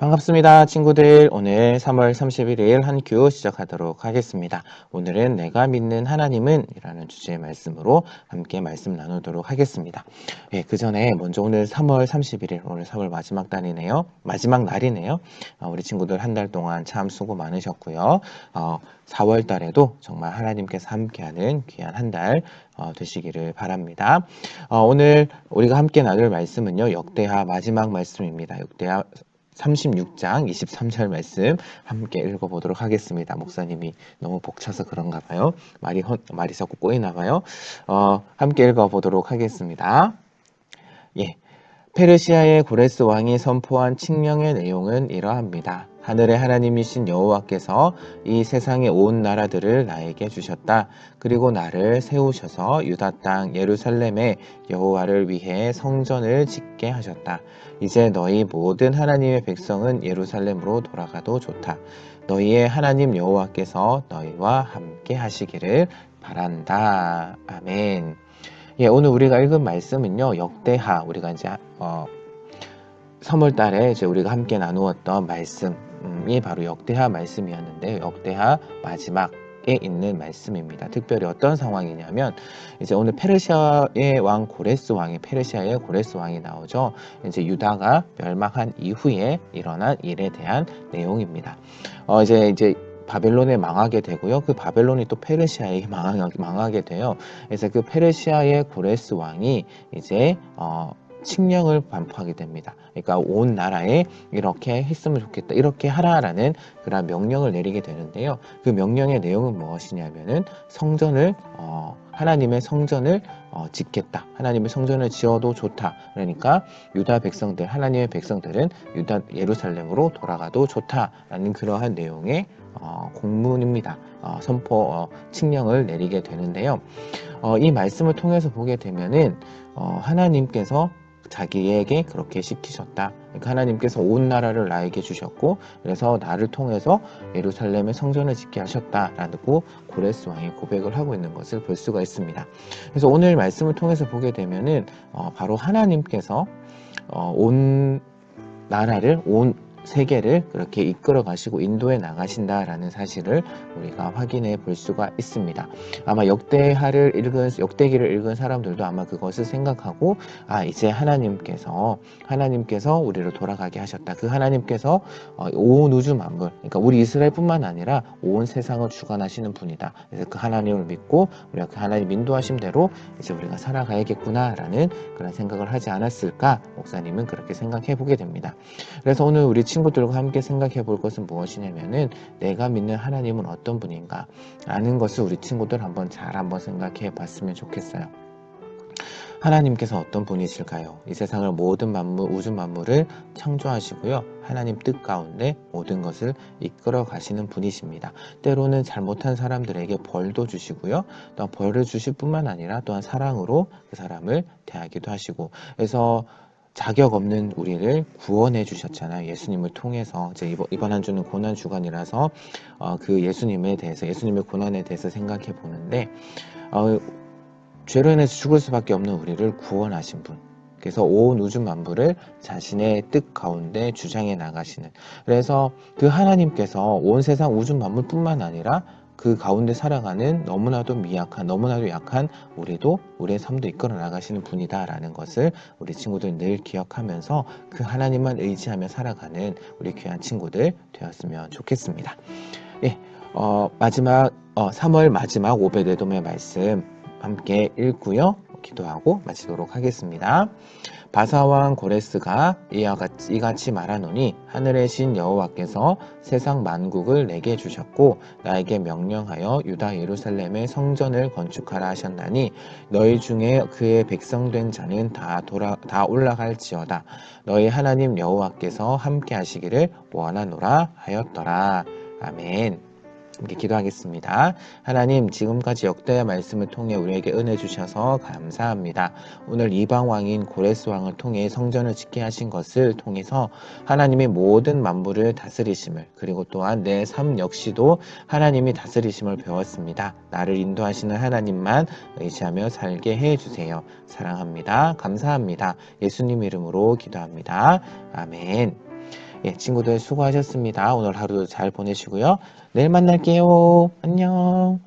반갑습니다, 친구들. 오늘 3월 31일 한큐 시작하도록 하겠습니다. 오늘은 내가 믿는 하나님은 이라는 주제의 말씀으로 함께 말씀 나누도록 하겠습니다. 예, 그 전에 먼저 오늘 3월 31일, 오늘 3월 마지막 달이네요. 마지막 날이네요. 어, 우리 친구들 한 달 동안 참 수고 많으셨고요. 어, 4월 달에도 정말 하나님께서 함께하는 귀한 한달 어, 되시기를 바랍니다. 어, 오늘 우리가 함께 나눌 말씀은요, 역대하 마지막 말씀입니다. 역대하 36장 23절 말씀 함께 읽어보도록 하겠습니다. 목사님이 너무 벅차서 그런가 봐요. 말이, 헌, 말이 자꾸 꼬이나 봐요. 어, 함께 읽어보도록 하겠습니다. 예. 페르시아의 고레스 왕이 선포한 칙령의 내용은 이러합니다. 하늘의 하나님이신 여호와께서 이 세상의 온 나라들을 나에게 주셨다. 그리고 나를 세우셔서 유다 땅 예루살렘에 여호와를 위해 성전을 짓게 하셨다. 이제 너희 모든 하나님의 백성은 예루살렘으로 돌아가도 좋다. 너희의 하나님 여호와께서 너희와 함께 하시기를 바란다. 아멘. 예, 오늘 우리가 읽은 말씀은요, 역대하, 우리가 이제, 어, 3월 달에 이제 우리가 함께 나누었던 말씀 이 바로 역대하 말씀이었는데, 역대하 마지막 에 있는 말씀입니다. 특별히 어떤 상황이냐면, 이제 오늘 페르시아의 왕 고레스 왕이, 페르시아의 고레스 왕이 나오죠. 이제 유다가 멸망한 이후에 일어난 일에 대한 내용입니다. 어, 이제, 이제, 바벨론에 망하게 되고요. 그 바벨론이 또 페르시아에 망하게 돼요. 그래서 그 페르시아의 고레스 왕이 이제 어, 칙령을 반포하게 됩니다. 그러니까 온 나라에 이렇게 했으면 좋겠다. 이렇게 하라라는 그런 명령을 내리게 되는데요. 그 명령의 내용은 무엇이냐면은 성전을 어, 하나님의 성전을 어, 짓겠다. 하나님의 성전을 지어도 좋다. 그러니까 유다 백성들, 하나님의 백성들은 유다 예루살렘으로 돌아가도 좋다라는 그러한 내용의 어, 공문입니다. 어, 선포 어, 칙령을 내리게 되는데요. 어, 이 말씀을 통해서 보게 되면은 어, 하나님께서 자기에게 그렇게 시키셨다. 그러니까 하나님께서 온 나라를 나에게 주셨고, 그래서 나를 통해서 예루살렘의 성전을 짓게 하셨다라고 고레스 왕이 고백을 하고 있는 것을 볼 수가 있습니다. 그래서 오늘 말씀을 통해서 보게 되면은 어, 바로 하나님께서 어, 온 나라를 온 세계를 그렇게 이끌어 가시고 인도해 나가신다라는 사실을 우리가 확인해 볼 수가 있습니다. 아마 역대하를 읽은 역대기를 읽은 사람들도 아마 그것을 생각하고 아 이제 하나님께서 하나님께서 우리를 돌아가게 하셨다. 그 하나님께서 어, 온 우주 만물, 그러니까 우리 이스라엘뿐만 아니라 온 세상을 주관하시는 분이다. 그래서 그 하나님을 믿고 우리가 그 하나님 인도하심대로 이제 우리가 살아가야겠구나라는 그런 생각을 하지 않았을까? 목사님은 그렇게 생각해 보게 됩니다. 그래서 오늘 우리 친구들과 함께 생각해 볼 것은 무엇이냐면은 내가 믿는 하나님은 어떤 분인가 라는 것을 우리 친구들 한번 잘 한번 생각해 봤으면 좋겠어요. 하나님께서 어떤 분이실까요? 이 세상을 모든 만물, 우주 만물을 창조하시고요. 하나님 뜻 가운데 모든 것을 이끌어 가시는 분이십니다. 때로는 잘못한 사람들에게 벌도 주시고요. 또 벌을 주실 뿐만 아니라 또한 사랑으로 그 사람을 대하기도 하시고. 그래서 자격 없는 우리를 구원해 주셨잖아요. 예수님을 통해서 이제 이번, 이번 한 주는 고난 주간이라서 어, 그 예수님에 대해서 예수님의 고난에 대해서 생각해 보는데 어, 죄로 인해서 죽을 수밖에 없는 우리를 구원하신 분. 그래서 온 우주 만물을 자신의 뜻 가운데 주장해 나가시는. 그래서 그 하나님께서 온 세상 우주 만물뿐만 아니라 그 가운데 살아가는 너무나도 미약한, 너무나도 약한 우리도 우리의 삶도 이끌어 나가시는 분이다라는 것을 우리 친구들 늘 기억하면서 그 하나님만 의지하며 살아가는 우리 귀한 친구들 되었으면 좋겠습니다. 예, 어, 마지막, 어, 3월 마지막 오베데돔의 말씀 함께 읽고요. 기도하고 마치도록 하겠습니다. 바사왕 고레스가 이와 같이, 이같이 말하노니 하늘의 신 여호와께서 세상 만국을 내게 주셨고 나에게 명령하여 유다 예루살렘의 성전을 건축하라 하셨나니 너희 중에 그의 백성된 자는 다 돌아 다 올라갈지어다 너희 하나님 여호와께서 함께 하시기를 원하노라 하였더라 아멘. 함께 기도하겠습니다. 하나님, 지금까지 역대의 말씀을 통해 우리에게 은혜 주셔서 감사합니다. 오늘 이방 왕인 고레스 왕을 통해 성전을 짓게 하신 것을 통해서 하나님이 모든 만물을 다스리심을 그리고 또한 내 삶 역시도 하나님이 다스리심을 배웠습니다. 나를 인도하시는 하나님만 의지하며 살게 해 주세요. 사랑합니다. 감사합니다. 예수님 이름으로 기도합니다. 아멘. 예, 친구들 수고하셨습니다. 오늘 하루도 잘 보내시고요. 내일 만날게요. 안녕.